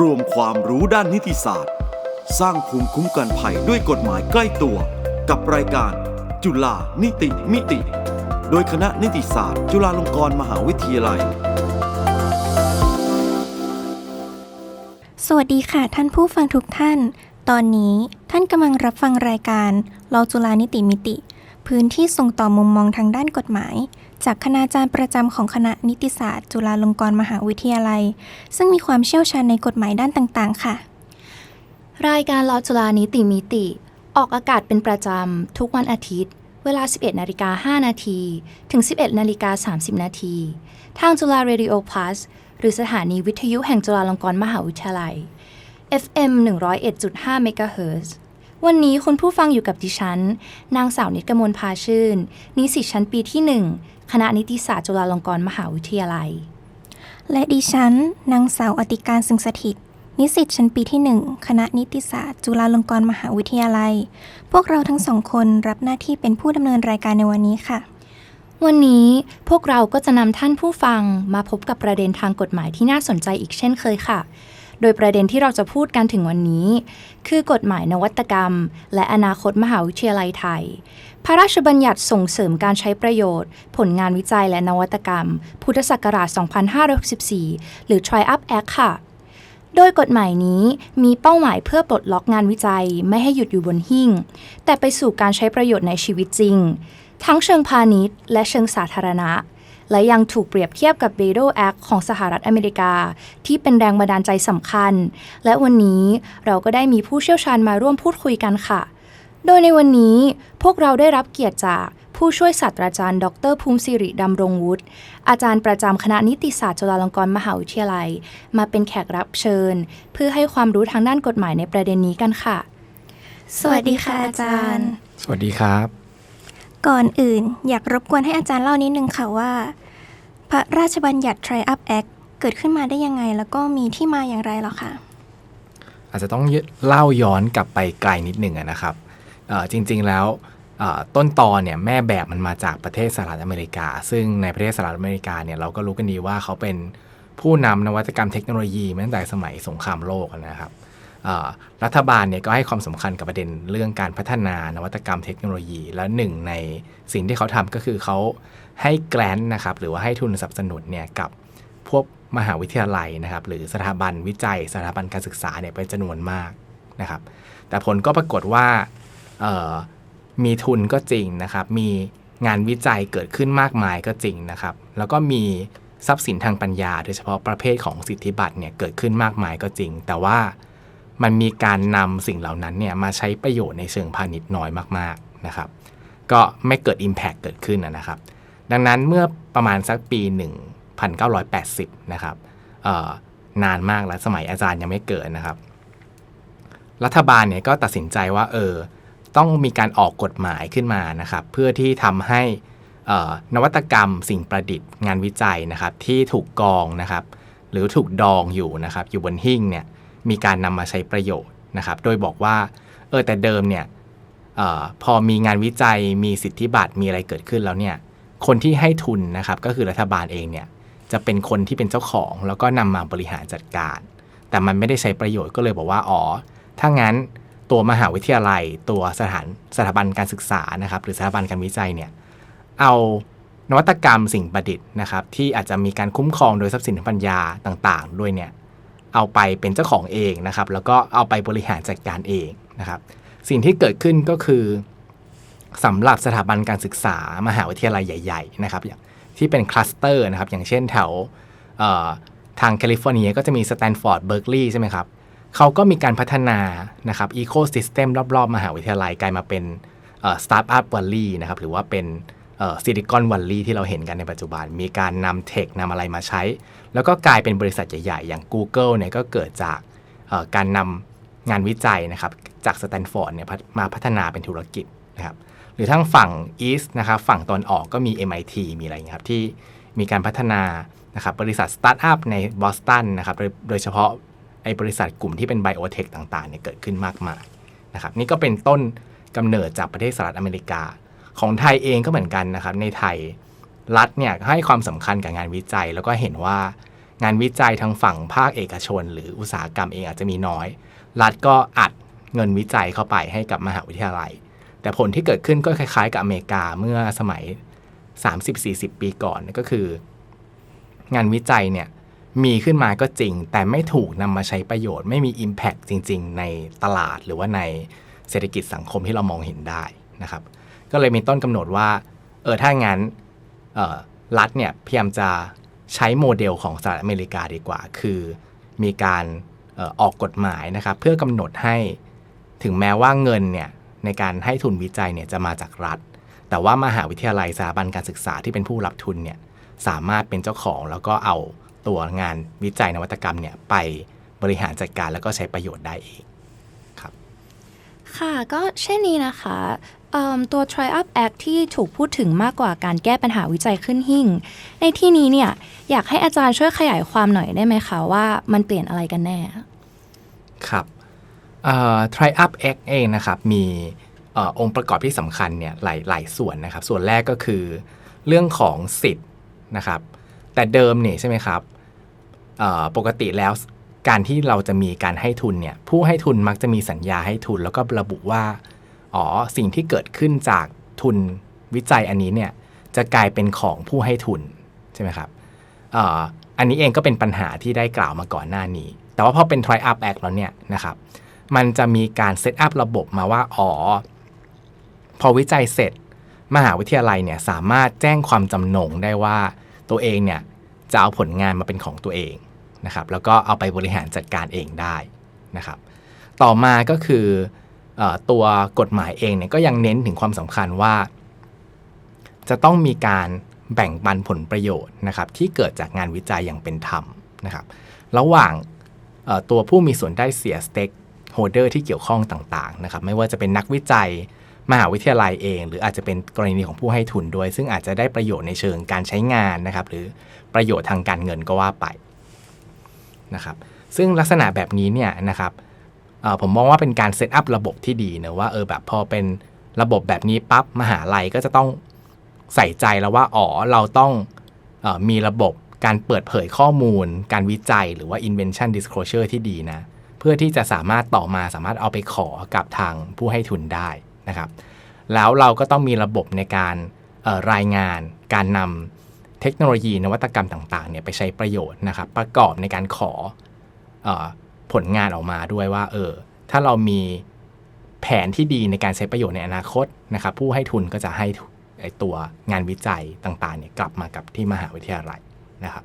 รวมความรู้ด้านนิติศาสตร์ สร้างภูมิคุ้มกันภัยด้วยกฎหมายใกล้ตัว กับรายการ จุฬานิติมิติ โดยคณะนิติศาสตร์ จุฬาลงกรณ์มหาวิทยาลัย สวัสดีค่ะท่านผู้ฟังทุกท่าน ตอนนี้ท่านกำลังรับฟังรายการเราจุฬานิติมิติ พื้นที่ส่งต่อมุมมองทางด้านกฎหมาย จากคณาจารย์ประจำของคณะนิติศาสตร์ จุฬาลงกรณ์มหาวิทยาลัย ซึ่งมีความเชี่ยวชาญในกฎหมายด้านต่างๆ ค่ะ รายการลอจุฬานิติมิติ ออกอากาศเป็นประจำ ทุกวันอาทิตย์ เวลา 11นาฬิกา5นาทีถึง 11นาฬิกา30นาทีทางจุฬา Radio Plus หรือสถานีวิทยุแห่งจุฬาลงกรณ์มหาวิทยาลัย FM 101.5 MHz วันนี้คุณผู้ฟังอยู่กับดิฉัน นางสาวนิตกมลพาชื่น นิสิตชั้นปีที่ 1 คณะนิติศาสตร์จุฬาลงกรณ์มหาวิทยาลัย และดิฉันนางสาวอติการสึงสถิต นิสิตชั้นปีที่ 1 คณะนิติศาสตร์ จุฬาลงกรณ์มหาวิทยาลัย พวกเราทั้งสองคนรับหน้าที่เป็นผู้ดำเนินรายการในวันนี้ค่ะ วันนี้พวกเราก็จะนำท่านผู้ฟังมาพบกับประเด็นทางกฎหมายที่น่าสนใจอีกเช่นเคยค่ะ โดยประเด็นที่เราจะพูดกันถึงวันนี้ คือกฎหมายนวัตกรรม และอนาคตมหาวิทยาลัยไทย พระราชบัญญัติส่งเสริมการใช้ประโยชน์ ผลงานวิจัยและนวัตกรรม พุทธศักราช 2564 หรือ Tri-up Act ค่ะ โดยกฎหมายนี้มีเป้าหมายเพื่อปลดล็อกงานวิจัยไม่ให้หยุดอยู่บนหิ้ง แต่ไปสู่การใช้ประโยชน์ในชีวิตจริง ทั้งเชิงพาณิชย์ และเชิงสาธารณะ และยังถูกเปรียบเทียบกับ b a d o Act ของสหรัฐอเมริกา ที่เป็นแรงบันดาลใจสำคัญ และวันนี้เราก็ได้มีผู้เชี่ยวชาญมาร่วมพูดคุยกันค่ะ โดยในวันนี้พวกเราได้รับเกียรติจากผู้ช่วยศาสตราจารย์ ดรภูมิสิริดำรงวุฒิ อาจารย์ประจำคณะนิติศาสตร์จุฬาลงกรณ์มหาวิทยาลัย มาเป็นแขกรับเชิญ เพื่อให้ความรู้ทางด้านกฎหมายในประเด็นนี้กันค่ะ สวัสดีค่ะอาจารย์ สวัสดีครับ ก่อนอื่นอยากรบกวนให้อาจารย์เล่านิดนึงค่ะว่า พระราชบัญญัติ Tri-up Act เกิดขึ้นมาได้ยังไง แล้วก็มีที่มาอย่างไรเหรอคะอาจจะต้องเล่าย้อนกลับไปไกลนิดหนึ่งอะนะครับเอ่อ จริงๆแล้วต้นตอนเนี่ยแม่แบบมันมาจากประเทศสหรัฐอเมริกา ซึ่งในประเทศสหรัฐอเมริกาเนี่ยเราก็รู้กันดีว่าเขาเป็นผู้นำนวัตกรรมเทคโนโลยีมาตั้งแต่สมัยสงครามโลกนะครับรัฐบาลเนี่ยก็ให้ความสำคัญกับประเด็นเรื่องการพัฒนานวัตกรรมเทคโนโลยี และหนึ่งในสิ่งที่เขาทำก็คือเขาให้แกลนนะครับหรือว่าให้ทุนสนับสนุนเนี่ยกับพวกมหาวิทยาลัยนะครับหรือสถาบันวิจัย สถาบันการศึกษาเนี่ยเป็นจำนวนมากนะครับแต่ผลก็ปรากฏว่า มีทุนก็จริงนะครับ มีงานวิจัยเกิดขึ้นมากมายก็จริงนะครับ แล้วก็มีทรัพย์สินทางปัญญา โดยเฉพาะประเภทของสิทธิบัตรเนี่ยเกิดขึ้นมากมายก็จริง แต่ว่ามันมีการนำสิ่งเหล่านั้นเนี่ยมาใช้ประโยชน์ในเชิงพาณิชย์น้อยมากๆนะครับ ก็ไม่เกิด Impact เกิดขึ้นนะครับ ดังนั้นเมื่อประมาณสักปี 1980 นะครับนานมากแล้วสมัยอาจารย์ยังไม่เกิดนะครับ รัฐบาลเนี่ยก็ตัดสินใจว่าเออ ต้องมีการออกกฎหมายขึ้นมานะครับ เพื่อที่ทำให้นวัตกรรมสิ่งประดิษฐ์งานวิจัยนะครับ ที่ถูกกองนะครับ หรือถูกดองอยู่นะครับ อยู่บนหิ้งเนี่ยมีการนำมาใช้ประโยชน์นะครับ โดยบอกว่าเออแต่เดิมเนี่ยออพอมีงานวิจัยมีสิทธิบัตรมีอะไรเกิดขึ้นแล้วเนี่ยคนที่ให้ทุนนะครับก็คือรัฐบาลเองเนี่ยจะเป็นคนที่เป็นเจ้าของ แล้วก็นำมาบริหารจัดการ แต่มันไม่ได้ใช้ประโยชน์ก็เลยบอกว่าอ๋อถ้างั้น ตัวมหาวิทยาลัย ตัวสถานสถาบันการศึกษานะครับ หรือสถาบันการวิจัยเนี่ยเอานวัตกรรมสิ่งประดิษฐ์นะครับ ที่อาจจะมีการคุ้มครองโดยทรัพย์สินทางปัญญาต่างๆ ด้วยเนี่ยเอาไปเป็นเจ้าของเองนะครับ แล้วก็เอาไปบริหารจัดการเองนะครับ สิ่งที่เกิดขึ้นก็คือสำหรับสถาบันการศึกษามหาวิทยาลัยใหญ่ ๆ นะครับอย่างที่เป็นคลัสเตอร์นะครับ อย่างเช่นแถวทางแคลิฟอร์เนียก็จะมีสแตนฟอร์ดเบิร์กลีย์ใช่ไหมครับ เขาก็มีการพัฒนานะครับอีโคซิสเต็มรอบๆ มหาวิทยาลัยกลายมาเป็นสตาร์ทอัพวัลลี่นะครับหรือว่าเป็นซิลิคอนวัลลี่ที่เราเห็นกันในปัจจุบัน มีการนำเทคนำอะไรมาใช้ แล้วก็กลายเป็นบริษัทใหญ่ๆ อย่าง Google เนี่ยก็เกิดจากการนำงานวิจัยนะครับจากสแตนฟอร์ดเนี่ยมาพัฒนาเป็นธุรกิจนะครับหรือทั้งฝั่ง East นะครับฝั่งตอนออกก็มี MIT มีอะไรอย่างเงี้ยครับที่มีการพัฒนานะครับบริษัทสตาร์ทอัพในบอสตันนะครับโดยเฉพาะ ไอ้บริษัทกลุ่มที่เป็นไบโอเทคต่างๆเนี่ยเกิดขึ้นมากมายนะครับนี่ก็เป็นต้นกำเนิดจากประเทศสหรัฐอเมริกา ของไทยเองก็เหมือนกันนะครับในไทยรัฐเนี่ยให้ความสำคัญกับงานวิจัย แล้วก็เห็นว่างานวิจัยทางฝั่งภาคเอกชน หรืออุตสาหกรรมเองอาจจะมีน้อย รัฐก็อัดเงินวิจัยเข้าไปให้กับมหาวิทยาลัย แต่ผลที่เกิดขึ้นก็คล้าย ๆ กับอเมริกาเมื่อสมัย 30-40 ปีก่อนก็คือ งานวิจัยเนี่ย มีขึ้นมาก็จริง แต่ไม่ถูกนำมาใช้ประโยชน์ ไม่มี Impact จริง ๆ ในตลาดหรือว่าในเศรษฐกิจสังคมที่เรามองเห็นได้นะครับ ก็เลยมีต้นกำหนดว่า เออถ้างั้นรัฐเนี่ยพยายามจะใช้โมเดลของสหรัฐอเมริกาดีกว่า คือมีการออออกกฎหมายนะครับ เพื่อกำหนดให้ถึงแม้ว่าเงินเนี่ยในการให้ทุนวิจัยเนี่ยจะมาจากรัฐ แต่ว่ามหาวิทยาลัยสถาบันการศึกษาที่เป็นผู้รับทุนเนี่ยสามารถเป็นเจ้าของแล้วก็เอา ตัวงานวิจัยนวัตกรรมเนี่ยไปบริหารจัดการแล้วก็ใช้ประโยชน์ได้เองค่ะก็เช่นนี้นะคะเอิ่มตัว Try Up Act ที่ถูกพูดถึงมากกว่าการแก้ปัญหาวิจัยขึ้นหิ่ง ในที่นี้เนี่ยอยากให้อาจารย์ช่วยขยายความหน่อยได้ไหมคะว่ามันเปลี่ยนอะไรกันแน่ ครับเอ่อ Try Up X เองนะครับมีเออองค์ประกอบที่สำคัญเนี่ยหลายหลายส่วนนะครับ ส่วนแรกก็คือเรื่องของสิทธิ์นะครับ แต่เดิมเนี่ยใช่ไหมครับเอ่อ ปกติแล้วการที่เราจะมีการให้ทุนเนี่ยผู้ให้ทุนมักจะมีสัญญาให้ทุน แล้วก็ระบุว่าอ๋อสิ่งที่เกิดขึ้นจากทุนวิจัยอันนี้เนี่ยจะกลายเป็นของผู้ให้ทุนใช่ไหมครับอ่ออันนี้เองก็เป็นปัญหาที่ได้กล่าวมาก่อนหน้านี้ แต่ว่าพอเป็น Try Up Act แล้วเนี่ยนะครับมันจะมีการเซตอัพระบบมาว่าอ๋อพอวิจัยเสร็จ มหาวิทยาลัยเนี่ยสามารถแจ้งความจำนงได้ว่าตัวเองเนี่ย จะเอาผลงานมาเป็นของตัวเองนะครับแล้วก็เอาไปบริหารจัดการเองได้นะครับ ต่อมาก็คืออตัวกฎหมายเองเนี่ยก็ยังเน้นถึงความสำคัญว่า จะต้องมีการแบ่งปันผลประโยชน์นะครับที่เกิดจากงานวิจัยอย่างเป็นธรรมนะครับระหว่างตัวผู้มีส่วนได้เสียสเต็กโฮเดอร์ที่เกี่ยวข้องต่างๆนะครับไม่ว่าจะเป็นนักวิจัย มหาวิทยาลัยเอง หรืออาจจะเป็นกรณีของผู้ให้ทุนด้วย ซึ่งอาจจะได้ประโยชน์ในเชิงการใช้งานนะครับหรือประโยชน์ทางการเงินก็ว่าไปนะครับซึ่งลักษณะแบบนี้เนี่ยนะครับผมมองว่าเป็นการเซตอัพระบบที่ดีนะว่าเออแบบพอเป็นระบบแบบนี้ปั๊บมหาลัยก็จะต้องใส่ใจแล้วว่าอ๋อเราต้องออมีระบบการเปิดเผยข้อมูล การวิจัยหรือว่า invention disclosure ที่ดีนะ เพื่อที่จะสามารถต่อมาสามารถเอาไปขอกับทางผู้ให้ทุนได้ นะครับ แล้วเราก็ต้องมีระบบในการรายงาน การนำเทคโนโลยีนวัตกรรมต่างๆเนี่ยไปใช้ประโยชน์นะครับ ประกอบในการขออผลงานออกมาด้วยว่าเออถ้าเรามีแผนที่ดีในการใช้ประโยชน์ในอนาคตนะครับ ผู้ให้ทุนก็จะให้ตัวงานวิจัยต่างๆเนี่ยกลับมากับที่มหาวิทยาลัยนะครับ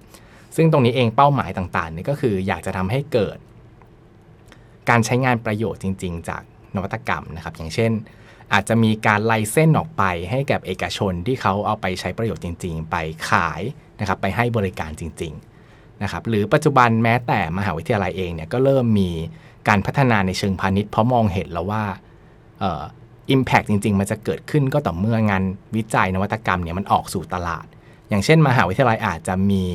ซึ่งตรงนี้เองเป้าหมายต่างๆเนี่ยก็คืออยากจะทำให้เกิด การใช้งานประโยชน์จริง ๆ จากนวัตกรรมนะครับ อย่างเช่น อาจจะมีการไลเส้นออกไปให้กับเอกชนที่เขาเอาไปใช้ประโยชน์จริง ๆ ไปขายนะครับไปให้บริการจริงๆนะครับหรือปัจจุบันแม้แต่มหาวิทยาลัยเองเนี่ยก็เริ่มมีการพัฒนาในเชิงพาณิชย์เพราะมองเห็นแล้วว่าเอ่อ impact จริง ๆ มันจะเกิดขึ้นก็ต่อเมื่องานวิจัยนวัตกรรมเนี่ยมันออกสู่ตลาด อย่างเช่น มหาวิทยาลัยอาจจะมี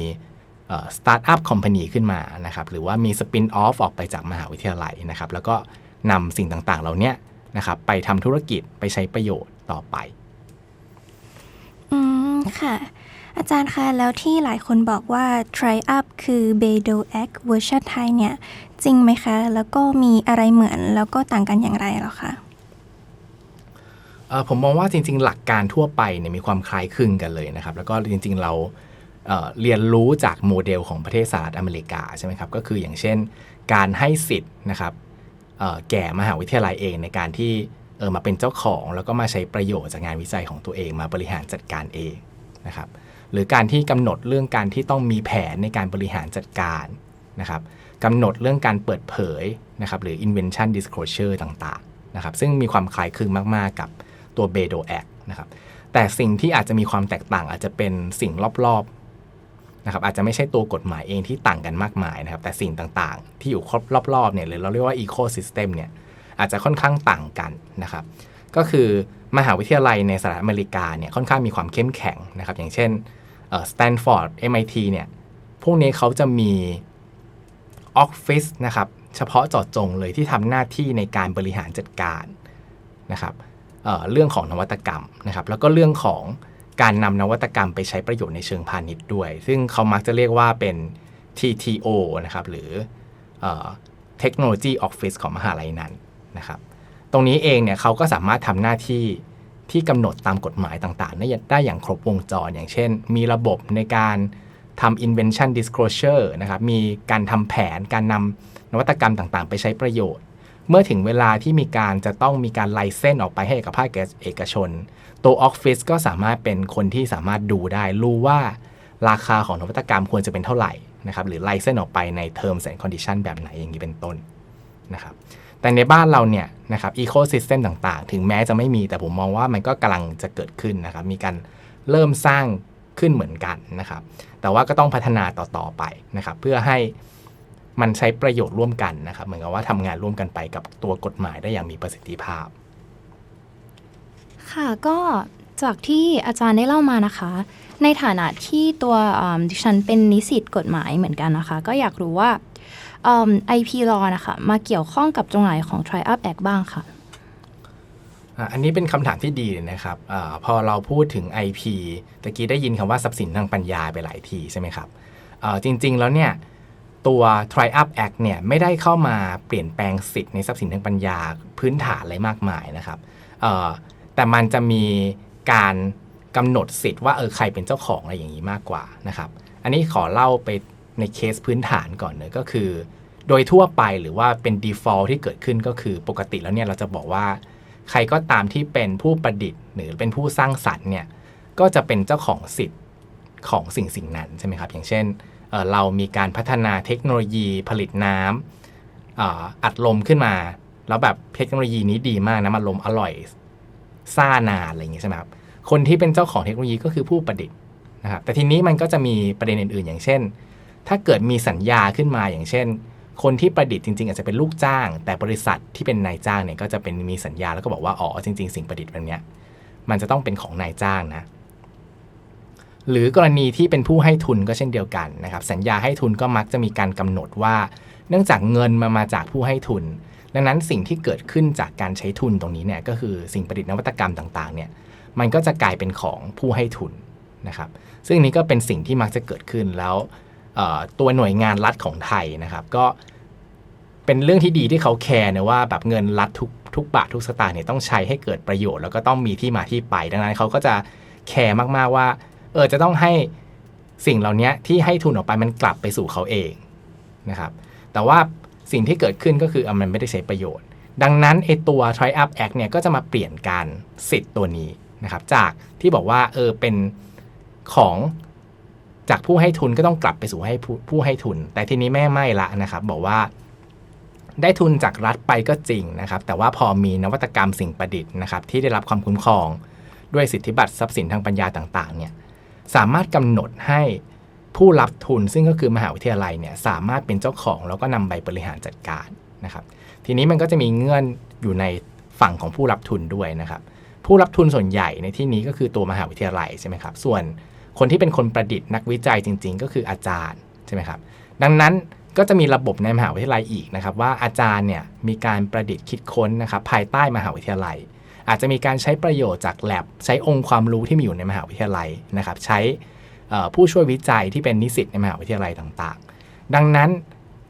สตาร์ทอัพคอมพานีขึ้นมานะครับหรือว่ามีสปินออฟออกไปจากมหาวิทยาลัยนะครับแล้วก็นำสิ่งต่างๆ เหล่านี้ นะครับไปทำธุรกิจไปใช้ประโยชน์ต่อไป อืม ค่ะ อาจารย์คะ แล้วที่หลายคนบอกว่า try up คือ b e d o Act เวอร์ชันไทยเนี่ย จริงไหมคะ แล้วก็มีอะไรเหมือนแล้วก็ต่างกันอย่างไรเหรอคะเอ่อผมมองว่าจริง ๆ หลักการทั่วไปเนี่ยมีความคล้ายคลึงกันเลยนะครับ แล้วก็จริง ๆ เราเอ่อเรียนรู้จากโมเดลของประเทศสหรัฐอเมริกาใช่ไหมครับ ก็คืออย่างเช่น การให้สิทธิ์นะครับเอ่อ แก่มหาวิทยาลัยเองในการที่เออมาเป็นเจ้าของแล้วก็มาใช้ประโยชน์จากงานวิจัยของตัวเองมาบริหารจัดการเองนะครับหรือการที่กำหนดเรื่องการที่ต้องมีแผนในการบริหารจัดการนะครับกำหนดเรื่องการเปิดเผยนะครับหรือ invention disclosure ต่างๆนะครับซึ่งมีความคล้ายคลึงมาก ๆ กับตัว b e d o Act นะครับแต่สิ่งที่อาจจะมีความแตกต่างอาจจะเป็นสิ่งรอบๆ นะครับอาจจะไม่ใช่ตัวกฎหมายเองที่ต่างกันมากมายนะครับแต่สิ่งต่างๆ ที่อยู่ครอบรอบๆเนี่ยหรือเราเรียกว่า ecosystem เนี่ยอาจจะค่อนข้างต่างกันนะครับก็คือมหาวิทยาลัยในสหรัฐอเมริกาเนี่ยค่อนข้างมีความเข้มแข็งนะครับอย่างเช่นสแตนฟอร์ด MIT เนี่ยพวกนี้เขาจะมีออฟฟิศนะครับเฉพาะเจาะจงเลยที่ทำหน้าที่ในการบริหารจัดการนะครับเเรื่องของนวัตกรรมนะครับแล้วก็เรื่องของ การนำนวัตกรรมไปใช้ประโยชน์ในเชิงพาณิชย์ด้วย ซึ่งเขามักจะเรียกว่าเป็น TTO นะครับหรือเอ่อ Technology Office ของมหาลัยนั้นนะครับ ตรงนี้เองเนี่ยเขาก็สามารถทำหน้าที่ที่กำหนดตามกฎหมายต่างๆได้อย่างได้อย่างครบวงจร อย่างเช่น มีระบบในการทำ invention disclosure นะครับ มีการทำแผน การนำนวัตกรรมต่างๆ ไปใช้ประโยชน์ เมื่อถึงเวลาที่มีการจะต้องมีการไลเส้นออกไปให้กับภาคเอกชน ตัวออฟฟิศก็สามารถเป็นคนที่สามารถดูได้ รู้ว่าราคาของนวัตกรรมควรจะเป็นเท่าไหร่นะครับหรือไลเส้นออกไปใน terms and condition แบบไหนอย่างนี้เป็นต้นนะครับแต่ในบ้านเราเนี่ยนะครับอีโคซิสเต็มต่างๆ ถึงแม้จะไม่มีแต่ผมมองว่ามันก็กำลังจะเกิดขึ้นนะครับมีการเริ่มสร้างขึ้นเหมือนกันนะครับแต่ว่าก็ต้องพัฒนาต่อๆไปนะครับเพื่อให้ มันใช้ประโยชน์ร่วมกันนะครับเหมือนกับว่าทำงานร่วมกันไปกับตัวกฎหมายได้อย่างมีประสิทธิภาพ ค่ะก็จากที่อาจารย์ได้เล่ามานะคะ ในฐานะที่ตัวอืมดิฉันเป็นนิสิตกฎหมายเหมือนกันนะคะ ก็อยากรู้ว่าอืม IP law นะคะมาเกี่ยวข้องกับตรงไหนของ Try Up Act บ้างค่ะอะอันนี้เป็นคำถามที่ดีเลยนะครับอาพอเราพูดถึง IP ตะกี้ได้ยินคำว่าทรัพย์สินทางปัญญาไปหลายทีใช่ไหมครับอ่าจริง ๆ แล้วเนี่ย ตัว Try Up Act เนี่ยไม่ได้เข้ามาเปลี่ยนแปลงสิทธิ์ในทรัพย์สินทางปัญญาพื้นฐานอะไรมากมายนะครับแต่มันจะมีการกำหนดสิทธิ์ว่าเออใครเป็นเจ้าของอะไรอย่างนี้มากกว่านะครับ อันนี้ขอเล่าไปในเคสพื้นฐานก่อนเนอะก็คือ โดยทั่วไปหรือว่าเป็น default ที่เกิดขึ้นก็คือปกติแล้วเนี่ยเราจะบอกว่า ใครก็ตามที่เป็นผู้ประดิษฐ์ หรือเป็นผู้สร้างสรรค์เนี่ยก็จะเป็นเจ้าของสิทธิ์ของสิ่งสิ่งนั้นใช่ไหมครับ อย่างเช่น เออเรามีการพัฒนาเทคโนโลยีผลิตน้ำอ่าอัดลมขึ้นมา แล้วแบบเทคโนโลยีนี้ดีมากนะมันลมอร่อยซ่านานอะไรอย่างเงี้ยใช่ไหมครับคนที่เป็นเจ้าของเทคโนโลยีก็คือผู้ประดิษฐ์นะครับแต่ทีนี้มันก็จะมีประเด็นอื่น ๆ อย่างเช่น ถ้าเกิดมีสัญญาขึ้นมาอย่างเช่น คนที่ประดิษฐ์จริง ๆ อาจจะเป็นลูกจ้าง แต่บริษัทที่เป็นนายจ้างเนี่ยก็จะเป็นมีสัญญาแล้วก็บอกว่าอ๋อจริง ๆ สิ่งประดิษฐ์แบบเนี้ยมันจะต้องเป็นของนายจ้างนะ หรือกรณีที่เป็นผู้ให้ทุนก็เช่นเดียวกันนะครับ สัญญาให้ทุนก็มักจะมีการกำหนดว่า เนื่องจากเงินมามาจากผู้ให้ทุน ดังนั้นสิ่งที่เกิดขึ้นจากการใช้ทุนตรงนี้เนี่ยก็คือสิ่งประดิษฐ์นวัตกรรมต่างๆเนี่ยมันก็จะกลายเป็นของผู้ให้ทุนนะครับ ซึ่งนี้ก็เป็นสิ่งที่มักจะเกิดขึ้นแล้วตัวหน่วยงานรัฐของไทยนะครับก็เป็นเรื่องที่ดีที่เขาแคร์นะว่าแบบเงินรัฐทุกทุกบาททุกสตางค์เนี่ยต้องใช้ให้เกิดประโยชน์แล้วก็ต้องมีที่มาที่ไป ดังนั้นเขาก็จะแคร์มากๆว่า เออจะต้องให้สิ่งเหล่านี้ที่ให้ทุนออกไปมันกลับไปสู่เขาเองนะครับ แต่ว่าสิ่งที่เกิดขึ้นก็คือมันไม่ได้ใช้ประโยชน์ ดังนั้นไอตัว Try Up Act เนี่ยก็จะมาเปลี่ยนการสิทธิ์ตัวนี้นะครับ จากที่บอกว่าเออเป็นของจากผู้ให้ทุนก็ต้องกลับไปสู่ให้ผู้ผู้ให้ทุน แต่ทีนี้แม่ไม่ละนะครับ บอกว่าได้ทุนจากรัฐไปก็จริงนะครับ แต่ว่าพอมีนวัตกรรมสิ่งประดิษฐ์นะครับ ที่ได้รับความคุ้มครอง ด้วยสิทธิบัตรทรัพย์สินทางปัญญาต่าง ๆ เนี่ย สามารถกำหนดให้ผู้รับทุนซึ่งก็คือมหาวิทยาลัยเนี่ยสามารถเป็นเจ้าของแล้วก็นำใบบริหารจัดการนะครับทีนี้มันก็จะมีเงื่อนอยู่ในฝั่งของผู้รับทุนด้วยนะครับผู้รับทุนส่วนใหญ่ในที่นี้ก็คือตัวมหาวิทยาลัยใช่ไหมครับส่วนคนที่เป็นคนประดิษฐ์นักวิจัยจริง ๆ ก็คืออาจารย์ใช่ไหมครับดังนั้นก็จะมีระบบในมหาวิทยาลัยอีกนะครับว่าอาจารย์เนี่ยมีการประดิษฐ์คิดค้นนะครับภายใต้มหาวิทยาลัย อาจจะมีการใช้ประโยชน์จาก l ลบใช้องค์ความรู้ที่มีอยู่ในมหาวิทยาลัยนะครับ ใช้ผู้ช่วยวิจัยที่เป็นนิสิตในมหาวิทยาลัยต่างๆ ดังนั้น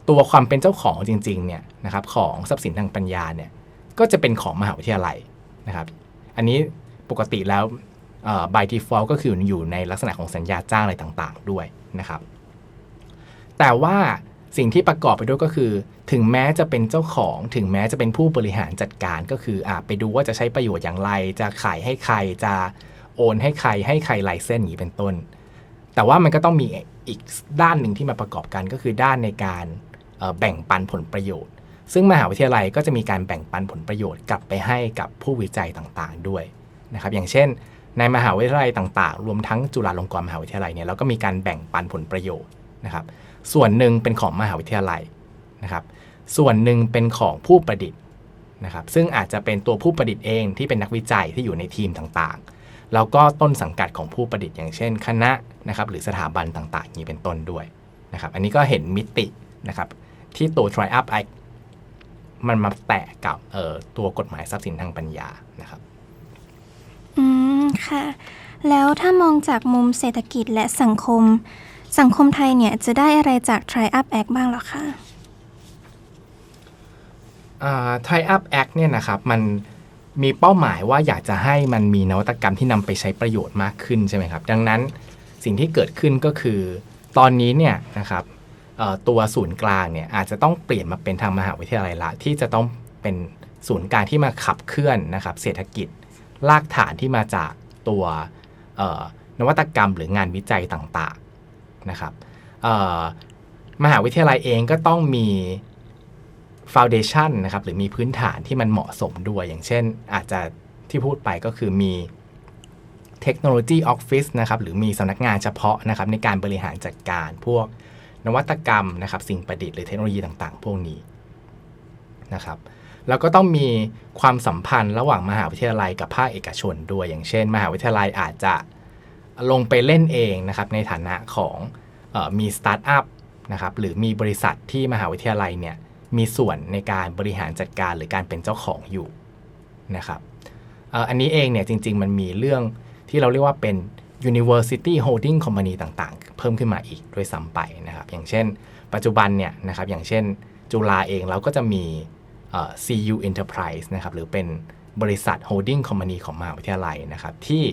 ตัวความเป็นเจ้าของจริงๆเนี่ยนะครับของทรัพย์สินทางปัญญาเนี่ยก็จะเป็นของมหาวิทยาลัยนะครับ อันนี้ปกติแล้ว by default ก็คืออยู่ในลักษณะของสัญญาจ้างอะไรต่างๆ ด้วยนะครับ แต่ว่า สิ่งที่ประกอบไปด้วยก็คือ ถึงแม้จะเป็นเจ้าของ ถึงแม้จะเป็นผู้บริหารจัดการก็คืออะไปดูว่าจะใช้ประโยชน์อย่างไร จะขายให้ใครจะโอนให้ใครให้ใครไลเส้นอย่างนี้เป็นต้น แต่ว่ามันก็ต้องมีอีกด้านหนึ่งที่มาประกอบกันก็คือด้านในการแบ่งปันผลประโยชน์ ซึ่งมหาวิทยาลัยก็จะมีการแบ่งปันผลประโยชน์กลับไปให้กับผู้วิจัยต่างๆ ด้วยนะครับ อย่างเช่น ในมหาวิทยาลัยต่าง ๆ รวมทั้งจุฬาลงกรณ์มหาวิทยาลัยเนี่ยเราก็มีการแบ่งปันผลประโยชน์นะครับ ส่วนหนึ่งเป็นของมหาวิทยาลัยนะครับ ส่วนหนึ่งเป็นของผู้ประดิษฐ์นะครับ ซึ่งอาจจะเป็นตัวผู้ประดิษฐ์เองที่เป็นนักวิจัยที่อยู่ในทีมต่างๆ แล้วก็ต้นสังกัดของผู้ประดิษฐ์อย่างเช่น คณะนะครับหรือสถาบันต่างๆ นี้เป็นต้นด้วยนะครับ อันนี้ก็เห็นมิตินะครับที่ตัว Try Up Act มันมาแตะกับเอ่อตัวกฎหมายทรัพย์สินทางปัญญานะครับ อืม ค่ะ แล้วถ้ามองจากมุมเศรษฐกิจและสังคม สังคมไทยเนี่ยจะได้อะไรจาก Try Up Act บ้างหรอคะไทอัพแอคเนี่ยนะครับมันมีเป้าหมายว่าอยากจะให้มันมีนวัตกรรมที่นำไปใช้ประโยชน์มากขึ้นใช่ไหมครับ ดังนั้นสิ่งที่เกิดขึ้นก็คือ ตอนนี้เนี่ยนะครับตัวศูนย์กลางเนี่ยอาจจะต้องเปลี่ยนมาเป็นทางมหาวิทยาลัยละ ที่จะต้องเป็นศูนย์กลางที่มาขับเคลื่อนนะครับเศรษฐกิจรากฐานที่มาจากตัวนวัตกรรมหรืองานวิจัยต่าง นะครับมหาวิทยาลัยเองก็ต้องมีฟ u n เดชันนะครับหรือมีพื้นฐานที่มันเหมาะสมด้วย อย่างเช่น อาจจะที่พูดไปก็คือมีเทคโนโลยีออฟฟิศนะครับหรือมีสำนักงานเฉพาะนะครับในการบริหารจัดการพวกนวัตกรรมนะครับสิ่งประดิษฐ์หรือเทคโนโลยีต่างๆ พวกนี้นะครับแล้วก็ต้องมีความสัมพันธ์ระหว่างมหาวิทยาลัยกับภาคเอกชนด้วย อย่างเช่น มหาวิทยาลัยอาจจะ ลงไปเล่นเองนะครับในฐานะของออมีสตาร์ทอัพนะครับหรือมีบริษัทที่มหาวิทยาลัยเนี่ยมีส่วนในการบริหารจัดการหรือการเป็นเจ้าของอยู่นะครับอ,อันนี้เองเนี่ยจริง ๆ มันมีเรื่องที่เราเรียกว่าเป็น University Holding Company ต่างๆ เพิ่มขึ้นมาอีกด้วยซ้ำไปนะครับ อย่างเช่น ปัจจุบันเนี่ยนะครับอย่างเช่น จุฬาเองเราก็จะมี CU Enterprise นะครับหรือเป็นบริษัท holding company ของมหาวิทยาลัยนะครับที่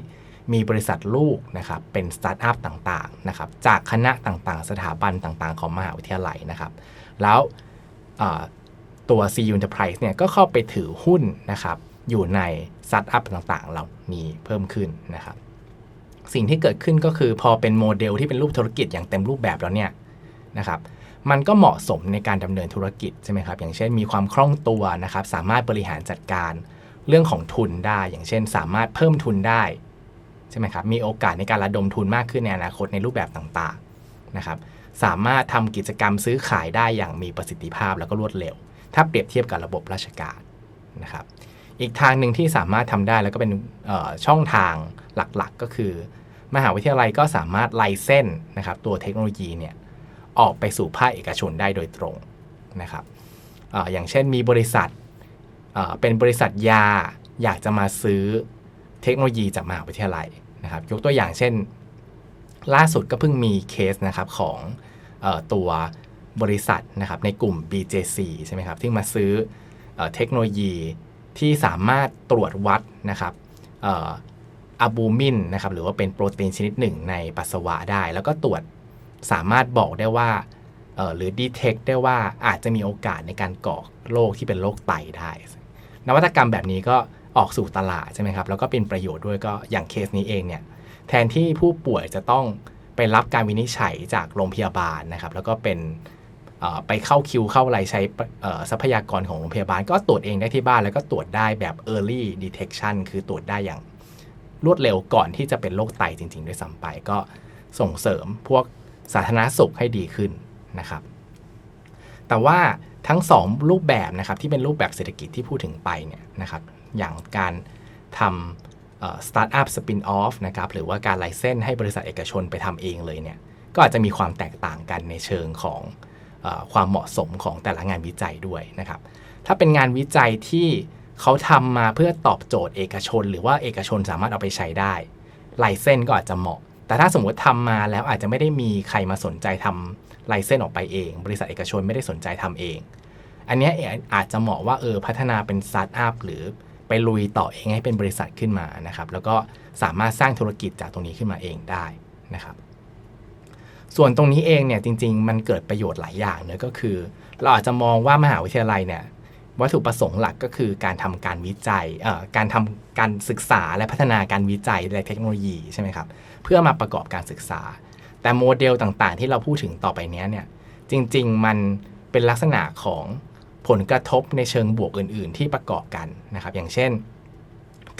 มีบริษัทลูกนะครับเป็นสตาร์ทอัพต่างๆนะครับจากคณะต่างๆ สถาบันต่างๆ ของมหาวิทยาลัยนะครับแล้วตัว CU Enterprise เนี่ยก็เข้าไปถือหุ้นนะครับอยู่ในสตาร์ทอัพต่างๆเหล่านี้เพิ่มขึ้นนะครับสิ่งที่เกิดขึ้นก็คือพอเป็นโมเดลที่เป็นรูปธุรกิจอย่างเต็มรูปแบบแล้วเนี่ยนะครับมันก็เหมาะสมในการดำเนินธุรกิจใช่ไหมครับอย่างเช่นมีความคล่องตัวนะครับสามารถบริหารจัดการเรื่องของทุนได้ อย่างเช่น สามารถเพิ่มทุนได้ ใช่ไหมครับมีโอกาสในการระดมทุนมากขึ้นในอนาคตในรูปแบบต่างๆนะครับสามารถทำกิจกรรมซื้อขายได้อย่างมีประสิทธิภาพแล้วก็รวดเร็ว ถ้าเปรียบเทียบกับระบบราชการนะครับอีกทางหนึ่งที่สามารถทำได้แล้วก็เป็นช่องทางหลักๆ ก็คือ มหาวิทยาลัยก็สามารถไลเส้นนะครับตัวเทคโนโลยีเนี่ยออกไปสู่ภาคเอกชนได้โดยตรงนะครับออย่างเช่นมีบริษัทเเป็นบริษัทยาอยากจะมาซื้อ เทคโนโลยีจากมหาวิทยาลัยนะครับยกตัวอย่างเช่น ล่าสุดก็เพิ่งมีเคสนะครับของออตัวบริษัทนะครับในกลุ่ม BJC ใช่ไหมครับที่มาซื้อเออเทคโนโลยีที่สามารถตรวจวัดนะครับอะบูมินนะครับหรือว่าเป็นโปรตีนชนิดหนึ่งในปัสสาวะได้ แล้วก็ตรวจสามารถบอกได้ว่าหรือดีเทคได้ว่าอาจจะมีโอกาสในการก่อโรคที่เป็นโรคไตได้ นวัตกรรมแบบนี้ก็ ออกสู่ตลาดใช่ไหมครับแล้วก็เป็นประโยชน์ด้วยก็อย่างเคสนี้เองเนี่ยแทนที่ผู้ป่วยจะต้องไปรับการวินิจฉัยจากโรงพยาบาลนะครับแล้วก็เป็นไปเข้าคิวเข้าอะไรใช้ทรัพยากรของโรงพยาบาล ก็ตรวจเองได้ที่บ้านแล้วก็ตรวจได้แบบ early detection คือตรวจได้อย่างรวดเร็วก่อนที่จะเป็นโรคไตจริง ๆ ด้วยซ้ำไปก็ส่งเสริมพวกสาธารณสุขให้ดีขึ้นนะครับ แต่ว่าทั้ง 2 รูปแบบนะครับที่เป็นรูปแบบเศรษฐกิจที่พูดถึงไปเนี่ยนะครับ อย่างการทำสตาร์ทอัพสปินออฟนะครับหรือว่าการไลเซนให้บริษัทเอกชนไปทำเองเลยเนี่ยก็อาจจะมีความแตกต่างกันในเชิงของอความเหมาะสมของแต่ละงานวิจัยด้วยนะครับ ถ้าเป็นงานวิจัยที่เขาทำมาเพื่อตอบโจทย์เอกชน หรือว่าเอกชนสามารถเอาไปใช้ได้ไลเซนก็อาจจะเหมาะ แต่ถ้าสมมติทำมาแล้วอาจจะไม่ได้มีใครมาสนใจทำไลเซนออกไปเอง บริษัทเอกชนไม่ได้สนใจทำเอง อันนี้อาจจะเหมาะว่าเออพัฒนาเป็นสตาร์ทอัพหรือ ไปลุยต่อเองให้เป็นบริษัทขึ้นมานะครับ แล้วก็สามารถสร้างธุรกิจจากตรงนี้ขึ้นมาเองได้นะครับ ส่วนตรงนี้เองเนี่ยจริง ๆ มันเกิดประโยชน์หลายอย่างเนอะก็คือ เราอาจจะมองว่ามหาวิทยาลัยเนี่ยวัตถุประสงค์หลักก็คือการทำการวิจัยการทำการศึกษาและพัฒนาการวิจัยและเทคโนโลยีใช่ไหมครับเพื่อมาประกอบการศึกษา แต่โมเดลต่างๆ ที่เราพูดถึงต่อไปนี้เนี่ยจริง ๆ มันเป็นลักษณะของ ผลกระทบในเชิงบวกอื่น ๆ ที่ประกอบกันนะครับ อย่างเช่น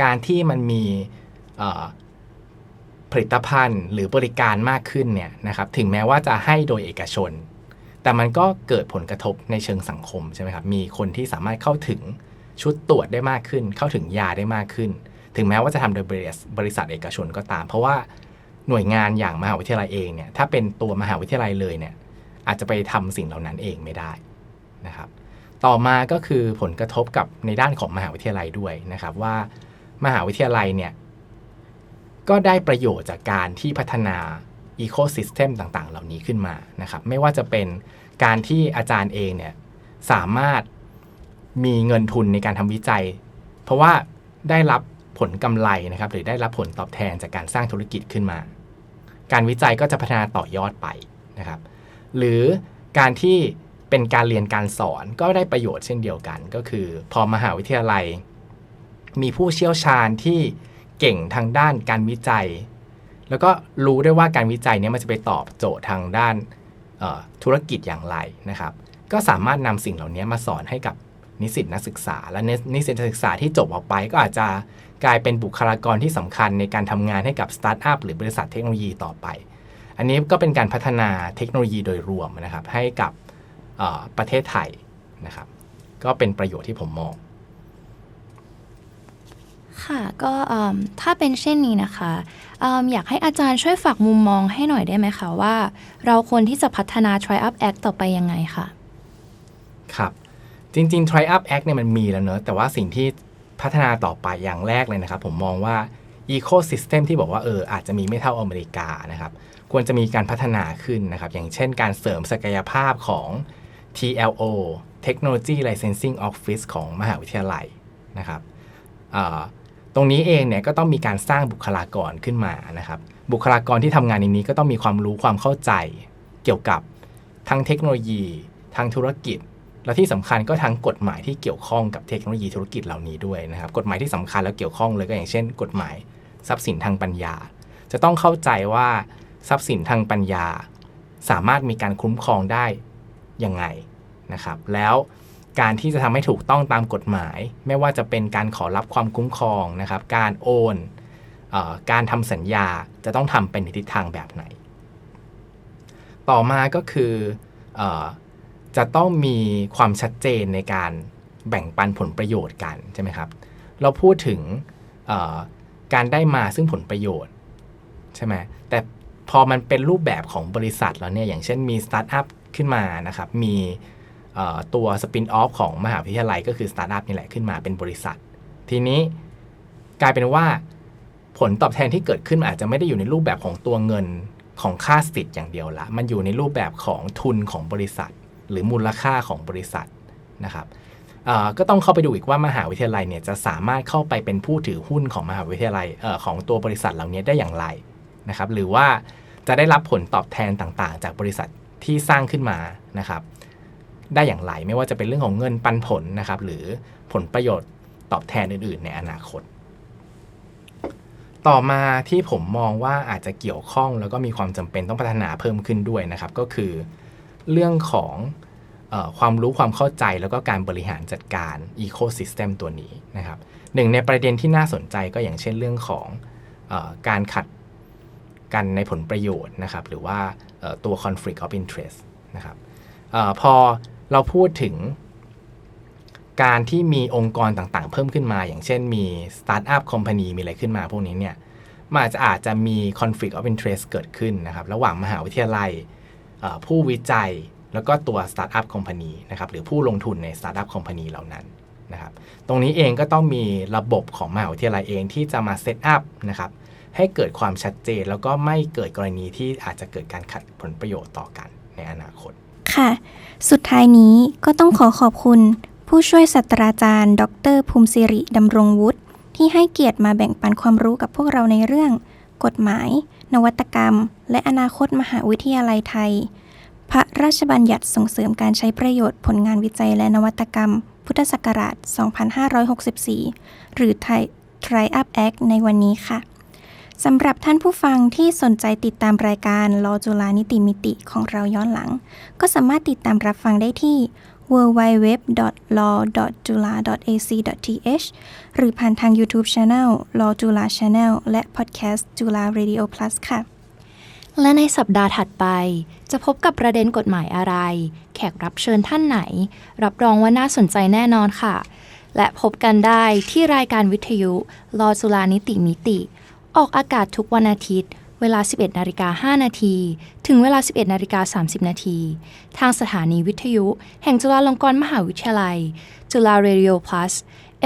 การที่มันมีผลิตภัณฑ์หรือบริการมากขึ้นเนี่ยนะครับถึงแม้ว่าจะให้โดยเอกชน แต่มันก็เกิดผลกระทบในเชิงสังคมใช่ไหมครับมีคนที่สามารถเข้าถึงชุดตรวจได้มากขึ้น เข้าถึงยาได้มากขึ้น ถึงแม้ว่าจะทำโดยบริษัทบริษัทเอกชนก็ตาม เพราะว่าหน่วยงานอย่างมหาวิทยาลัยเองเนี่ยถ้าเป็นตัวมหาวิทยาลัยเลยเนี่ยอาจจะไปทำสิ่งเหล่านั้นเองไม่ได้นะครับ ต่อมาก็คือผลกระทบกับในด้านของมหาวิทยาลัยด้วยนะครับว่ามหาวิทยาลัยเนี่ยก็ได้ประโยชน์จากการที่พัฒนาอีโค y ิสเต็มต่างๆ เหล่านี้ขึ้นมานะครับไม่ว่าจะเป็นการที่อาจารย์เองเนี่ยสามารถมีเงินทุนในการทำวิจัย เพราะว่าได้รับผลกำไรนะครับหรือได้รับผลตอบแทนจากการสร้างธุรกิจขึ้นมา การวิจัยก็จะพัฒนาต่อยอดไปนะครับ หรือการที่ เป็นการเรียนการสอนก็ได้ประโยชน์เช่นเดียวกัน ก็คือ พอมหาวิทยาลัย มีผู้เชี่ยวชาญที่เก่งทางด้านการวิจัย แล้วก็รู้ได้ว่าการวิจัยนี้มันจะไปตอบโจทย์ทางด้านธุรกิจอย่างไรนะครับ ก็สามารถนำสิ่งเหล่านี้มาสอนให้กับนิสิตนักศึกษา และนิสิตนักศึกษาที่จบออกไป ก็อาจจะกลายเป็นบุคลากรที่สำคัญในการทำงานให้กับสตาร์ทอัพหรือบริษัทเทคโนโลยีต่อไป อันนี้ก็เป็นการพัฒนาเทคโนโลยีโดยรวมนะครับ ให้กับ ประเทศไทยนะครับ ก็เป็นประโยชน์ที่ผมมอง ค่ะ ก็เอิ่มถ้าเป็นเช่นนี้นะคะเอิ่มอยากให้อาจารย์ช่วยฝากมุมมองให้หน่อยได้ไหมคะ ว่าเราควรที่จะพัฒนา Try Up Act ต่อไปยังไงค่ะ ครับจริงๆ Try Up Act เนี่ยมันมีแล้วเนอะแต่ว่าสิ่งที่พัฒนาต่อไปอย่างแรกเลยนะครับ ผมมองว่า Ecosystem ที่บอกว่าเอออาจจะมีไม่เท่าอเมริกานะครับ ควรจะมีการพัฒนาขึ้นนะครับ อย่างเช่นการเสริมศักยภาพของ TLO Technology Licensing Office ของมหาวิทยาลัยนะครับตรงนี้เองเนี่ยก็ต้องมีการสร้างบุคลากรขึ้นมานะครับ บุคลากรที่ทำงานในนี้ก็ต้องมีความรู้ความเข้าใจเกี่ยวกับทั้งเทคโนโลยีทั้งธุรกิจ และที่สำคัญก็ทั้งกฎหมายที่เกี่ยวข้องกับเทคโนโลยีธุรกิจเหล่านี้ด้วยนะครับ กฎหมายที่สำคัญและเกี่ยวข้องเลยก็อย่างเช่น กฎหมายทรัพย์สินทางปัญญา จะต้องเข้าใจว่าทรัพย์สินทางปัญญา สามารถมีการคุ้มครองได้ ยังไงนะครับ แล้วการที่จะทำให้ถูกต้องตามกฎหมาย ไม่ว่าจะเป็นการขอรับความคุ้มครองนะครับ การโอนออการทำสัญญาจะต้องทำเป็นในทิศทางแบบไหน ต่อมาก็คืออจะต้องมีความชัดเจนในการแบ่งปันผลประโยชน์กันใช่ไหมครับ เราพูดถึงการได้มาซึ่งผลประโยชน์ใช่ไหมแต่พอมันเป็นรูปแบบของบริษัทแล้วเนี่ยอย่างเช่นมีสตาร์ทอัพ ขึ้นมานะครับ มีตัวสปินออฟของมหาวิทยาลัยก็คือสตาร์ทอัพนี่แหละขึ้นมาเป็นบริษัท ทีนี้กลายเป็นว่าผลตอบแทนที่เกิดขึ้นอาจจะไม่ได้อยู่ในรูปแบบของตัวเงินของค่าสิทธิ์อย่างเดียวละ มันอยู่ในรูปแบบของทุนของบริษัท หรือมูลค่าของบริษัทนะครับก็ต้องเข้าไปดูอีกว่ามหาวิทยาลัยเนี่ยจะสามารถเข้าไปเป็นผู้ถือหุ้นของมหาวิทยาลัยออของตัวบริษัทเหล่านี้ได้อย่างไรนะครับ หรือว่าจะได้รับผลตอบแทนต่างๆ จากบริษัท ที่สร้างขึ้นมานะครับ ได้อย่างไรไม่ว่าจะเป็นเรื่องของเงินปันผลนะครับ หรือผลประโยชน์ตอบแทนอื่น ๆ ในอนาคต ต่อมาที่ผมมองว่าอาจจะเกี่ยวข้องแล้วก็มีความจำเป็นต้องพัฒนาเพิ่มขึ้นด้วยนะครับ ก็คือเรื่องของออความรู้ความเข้าใจแล้วก็การบริหารจัดการ Ecosystem ตัวนี้นะครับหนึ่งในประเด็นที่น่าสนใจก็อย่างเช่นเรื่องของออการขัด กันในผลประโยชน์นะครับ หรือว่าตัว conflict of interest นะครับออพอเราพูดถึงการที่มีองค์กรต่างๆ เพิ่มขึ้นมา อย่างเช่นมี Startup Company มีอะไรขึ้นมาพวกนี้เนี่ยมันอาจจะอาจจะมี conflict of interest เกิดขึ้นนะครับ ระหว่างมหาวิทยาลัยผู้วิจัยแล้วก็ตัว Startup Company นะครับ หรือผู้ลงทุนใน Startup Company เหล่านั้นนะครับ ตรงนี้เองก็ต้องมีระบบของมหาวิทยาลัยเองที่จะมาเซตอัพนะครับ ให้เกิดความชัดเจน แล้วก็ไม่เกิดกรณีที่อาจจะเกิดการขัดผลประโยชน์ต่อกันในอนาคต ค่ะ สุดท้ายนี้ก็ต้องขอขอบคุณ ผู้ช่วยศาสตราจารย์ ดร ภูมิสิริดำรงวุฒิที่ให้เกียรติมาแบ่งปันความรู้กับพวกเราในเรื่อง กฎหมาย นวัตกรรม และอนาคตมหาวิทยาลัยไทย พระราชบัญญัติส่งเสริมการใช้ประโยชน์ผลงานวิจัยและนวัตกรรม พุทธศักราช 2564 หรือไทย Try Up Act ในวันนี้ค่ะ สำหรับท่านผู้ฟังที่สนใจติดตามรายการลอจุฬานิติมิติของเราย้อนหลัง ก็สามารถติดตามรับฟังได้ที่ www.law.jula.ac.th หรือผ่านทาง YouTube Channel Law Jula Channel และ Podcast Jula Radio Plus ค่ะ และในสัปดาห์ถัดไป จะพบกับประเด็นกฎหมายอะไร แขกรับเชิญท่านไหน รับรองว่าน่าสนใจแน่นอนค่ะ และพบกันได้ที่รายการวิทยุรอจุฬานิติมิติ ออกอากาศทุกวันอาทิตย์ เวลา 11นาฬิกา5นาที ถึงเวลา 11นาฬิกา30นาทีทางสถานีวิทยุ แห่งจุฬาลงกรณ์มหาวิทยาลัย จุฬา Radio Plus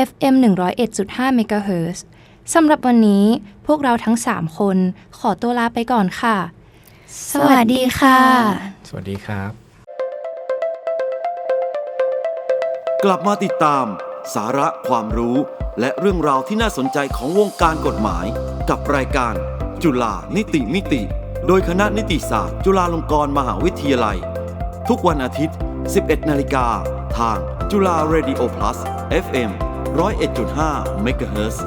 FM 101.5 MHz สำหรับวันนี้พวกเราทั้ง 3 คนขอตัวลาไปก่อนค่ะ สวัสดีค่ะ สวัสดีครับ กลับมาติดตาม สาระความรู้และเรื่องราวที่น่าสนใจของวงการกฎหมาย กับรายการ จุฬานิติมิติ โดยคณะนิติศาสตร์ จุฬาลงกรณ์มหาวิทยาลัย ทุกวันอาทิตย์ 11 นาฬิกา ทางจุฬา Radio Plus FM 101.5 MHz